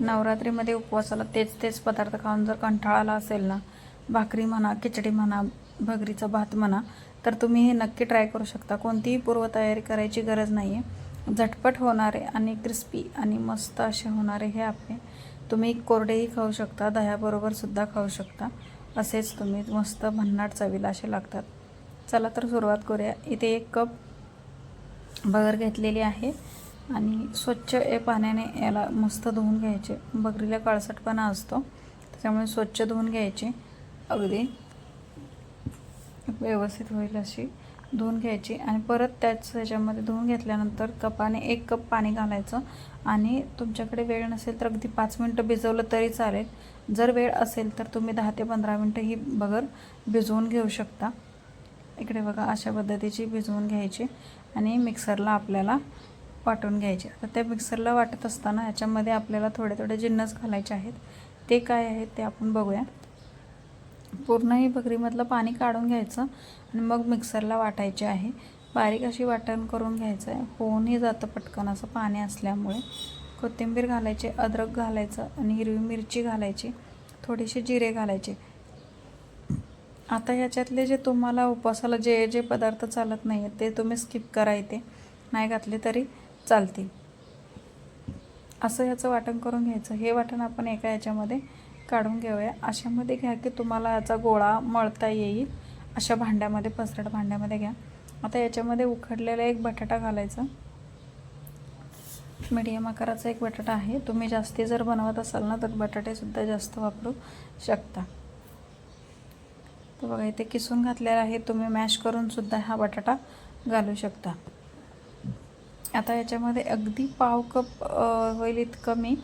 नवरात्रीमध्ये उपवासाला तेच तेच पदार्थ खाऊन जर कंटाळा आला असेल ना भाकरी म्हणा खिचडी म्हणा भगरीचा भात म्हणा तर तुम्ही हे नक्की ट्राय करू शकता. कोणतीही पूर्वतयारी करायची गरज नाही आहे झटपट होणारे आणि क्रिस्पी आणि मस्त असे होणारे हे आपले. तुम्ही कोरडेही खाऊ शकता दह्याबरोबर सुद्धा खाऊ शकता. असेच तुम्ही मस्त भन्नाट चवीला असे लागतात. चला तर सुरुवात करूया. इथे एक कप बगर घेतलेली आहे. आणि स्वच्छ ए पाण्याने याला मस्त धुवून घ्यायचे. बकरीला काळसटपणा असतो. त्याच्यामुळे स्वच्छ धुवून घ्यायचे. अगदी व्यवस्थित होईल अशी धुवून घ्यायची. आणि परत त्याच ह्याच्यामध्ये धुवून घेतल्यानंतर कपाने एक कप पाणी घालायचं. आणि तुमच्याकडे वेळ नसेल तर अगदी पाच मिनटं भिजवलं तरी चालेल. जर वेळ असेल तर तुम्ही दहा ते पंधरा मिनटं ही बगर भिजवून घेऊ शकता. इकडे बघा अशा पद्धतीची भिजवून घ्यायची. आणि मिक्सरला आपल्याला वाटून घ्यायचे. आता त्या मिक्सरला वाटत असताना याच्यामध्ये आपल्याला थोडे थोडे जिन्नस घालायचे आहेत. ते काय आहेत ते आपण बघूया. पूर्ण ही बकरीमधलं पाणी काढून घ्यायचं आणि मग मिक्सरला वाटायचे आहे. बारीक अशी वाटण करून घ्यायचं आहे होऊनही जातं पटकन असं पाणी असल्यामुळे. कोथिंबीर घालायचे अद्रक घालायचं आणि हिरवी मिरची घालायची. थोडेसे जिरे घालायचे. आता ह्याच्यातले जे तुम्हाला उपवासाला जे जे पदार्थ चालत नाही आहेत ते तुम्ही स्किप करा इथे. नाही घातले तरी. चालतील. असं याचं वाटण करून घ्यायचं. हे वाटण आपण एका याच्यामध्ये काढून घेऊया. अशामध्ये घ्या की तुम्हाला याचा गोळा मळता येईल. अशा भांड्यामध्ये पसरट भांड्यामध्ये घ्या. आता याच्यामध्ये उखडलेला एक बटाटा घालायचा. मीडियम आकाराचा एक बटाटा आहे. तुम्ही जास्ती जर बनवत असाल ना तर बटाटेसुद्धा जास्त वापरू शकता. तर बघा इथे किसून घातलेला आहे. तुम्ही मॅश करूनसुद्धा हा बटाटा घालू शकता. आता याच्यामध्ये अगदी पाव कप होईल इतकं मी.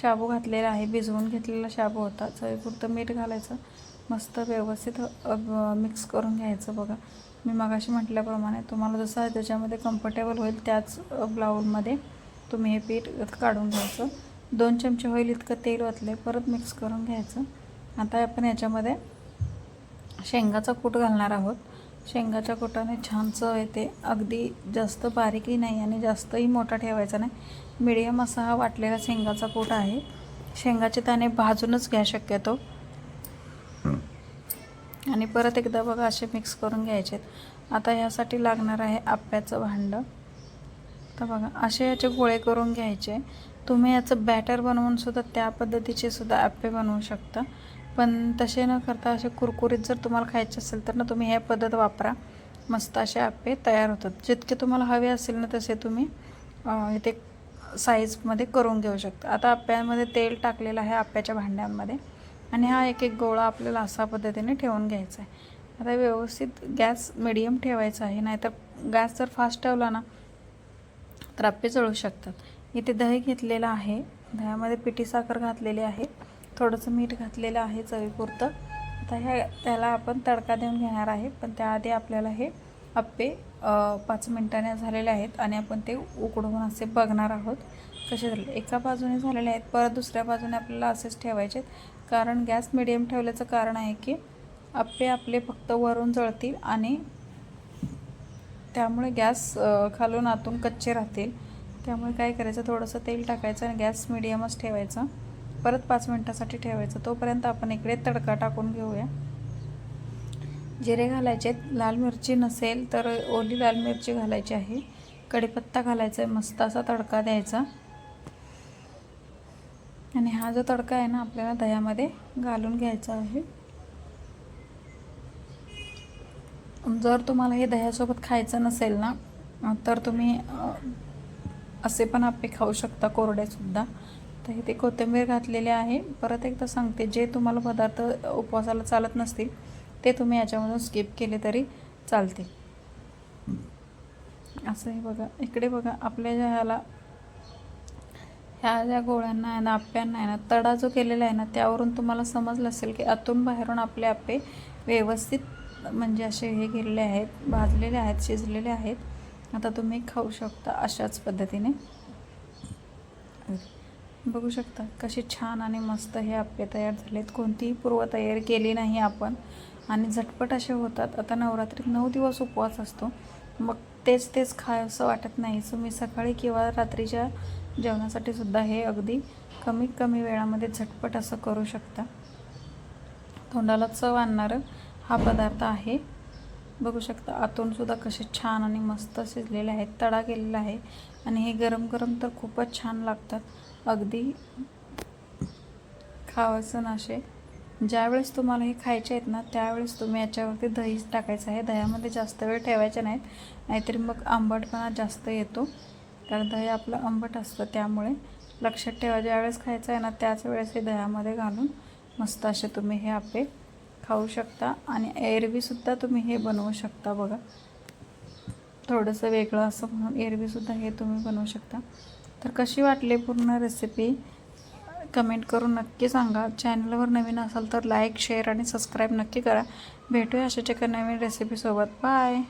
शाबू घातलेला आहे भिजवून घेतलेला शाबू होता. चवीपुरतं मीठ घालायचं. मस्त व्यवस्थित मिक्स करून घ्यायचं बघा. मी मगाशी म्हटल्याप्रमाणे तुम्हाला जसं त्याच्यामध्ये कम्फर्टेबल होईल त्याच ब्लाऊजमध्ये तुम्ही हे पीठ काढून घ्यायचं. दोन चमचे होईल इतकं तेल ओतले परत मिक्स करून घ्यायचं. आता आपण याच्यामध्ये शेंगाचा कूट घालणार आहोत. शेंगाच्या कोटाने छान चव येते. अगदी जास्त बारीकही नाही आणि जास्तही मोठा ठेवायचा नाही. मिडियम असा हा वाटलेला शेंगाचा कूट आहे. शेंगाचे दाणे भाजूनच घ्या शक्यतो. आणि परत एकदा बघा असे मिक्स करून घ्यायचे आता ह्यासाठी लागणार आहे आप्याचं भांडं. तर बघा असे याचे गोळे करून घ्यायचे. तुम्ही याचं बॅटर बनवून सुद्धा त्या पद्धतीचे सुद्धा आप्पे बनवू शकता. पण तसे न करता असे कुरकुरीत जर तुम्हाला खायचे असेल तर ना तुम्ही ह्या पद्धत वापरा. मस्त असे आप्पे तयार होतात. जितके तुम्हाला हवे असेल ना तसे तुम्ही इथे साईजमध्ये करून घेऊ शकता. आता आप्यामध्ये तेल टाकलेलं आहे आप्याच्या भांड्यांमध्ये आणि हा एक एक गोळा आपल्याला असा पद्धतीने ठेवून घ्यायचा आहे. आता व्यवस्थित गॅस मिडियम ठेवायचा आहे. नाहीतर गॅस जर फास्ट ठेवला ना तर आप्पे जळू शकतात. इथे दही घेतलेलं आहे. दह्यामध्ये पिठी साखर घातलेली आहे. थोडंसं मीठ घातलेलं आहे चवीपुरतं. आता ह्या त्याला आपण तडका देऊन घेणार आहे. पण त्याआधी आपल्याला हे आप्पे पाच मिनटाने झालेले आहेत आणि आपण ते उकडून असे बघणार आहोत कसे झाले. एका बाजूने झालेले आहेत परत दुसऱ्या बाजूने आपल्याला असेच ठेवायचे आहेत. कारण गॅस मिडियम ठेवल्याचं कारण आहे की आप्पे आपले फक्त वरून जळतील आणि त्यामुळे गॅस खालून आतून कच्चे राहतील. त्यामुळे काय करायचं थोडंसं तेल टाकायचं आणि गॅस मिडियमच ठेवायचा. परत पाच मिनटासाठी ठेवायचं. तोपर्यंत आपण इकडे तडका टाकून घेऊया. जिरे घालायचे लाल मिरची नसेल तर ओली लाल मिरची घालायची आहे. कढीपत्ता घालायचा आहे. मस्त असा तडका द्यायचा. आणि हा जो तडका आहे ना आपल्याला दह्यामध्ये घालून घ्यायचा आहे. जर तुम्हाला हे दह्यासोबत खायचं नसेल ना तर तुम्ही असे पण आप्पे खाऊ शकता. कोरडेसुद्धा तर इथे कोथिंबीर घातलेले आहे. परत एकदा सांगते जे तुम्हाला पदार्थ उपवासाला चालत नसतील ते तुम्ही याच्यामधून स्किप केले तरी चालते. असं हे बघा. इकडे बघा आपल्या ज्या ह्याला ह्या ज्या गोळ्यांना आहे ना आप्यांना आहे ना तडा जो केलेला आहे ना त्यावरून तुम्हाला समजलं असेल की आतून बाहेरून आपले आप्पे व्यवस्थित म्हणजे असे हे गेलेले आहेत भाजलेले आहेत शिजलेले आहेत. आता तुम्ही खाऊ शकता अशाच पद्धतीने. बघू शकता कसे छान आणि मस्त हे आप्पे तयार झालेत. कोणतीही पूर्वतयारी केली नाही आपण. आणि झटपट असे होतात. आता नवरात्रीत नऊ दिवस उपवास असतो. मग तेच तेच खाय असं वाटत नाही. सो मी सकाळी किंवा रात्रीच्या जेवणासाठी सुद्धा हे अगदी कमीत कमी वेळामध्ये झटपट असं करू शकता. तोंडाला चव आणणारं हा पदार्थ आहे. बघू शकता आतूनसुद्धा कसे छान आणि मस्त शिजलेले आहेत तडा केलेला आहे आणि हे गरम गरम तर खूपच छान लागतात. अगदी खावायचं नाशे ज्यावेळेस तुम्हाला हे खायचे आहेत ना त्यावेळेस तुम्ही याच्यावरती दहीच टाकायचं आहे. दह्यामध्ये जास्त वेळ ठेवायचे नाहीत नाहीतरी मग आंबटपणा जास्त येतो. कारण दही आपलं आंबट असतं त्यामुळे लक्षात ठेवा. ज्यावेळेस खायचं आहे ना त्याच वेळेस हे दह्यामध्ये घालून मस्त असे तुम्ही हे आपे खाऊ शकता आणि एरवीसुद्धा तुम्ही हे बनवू शकता बघा. थोडंसं वेगळं असं म्हणून एरवीसुद्धा हे तुम्ही बनवू शकता. तर कशी वाटली पूर्ण रेसिपी कमेंट करून नक्की सांगा. चॅनलवर नवीन असाल तर लाईक शेअर आणि सबस्क्राईब नक्की करा. भेटूया अशाच एका नवीन रेसिपीसोबत बाय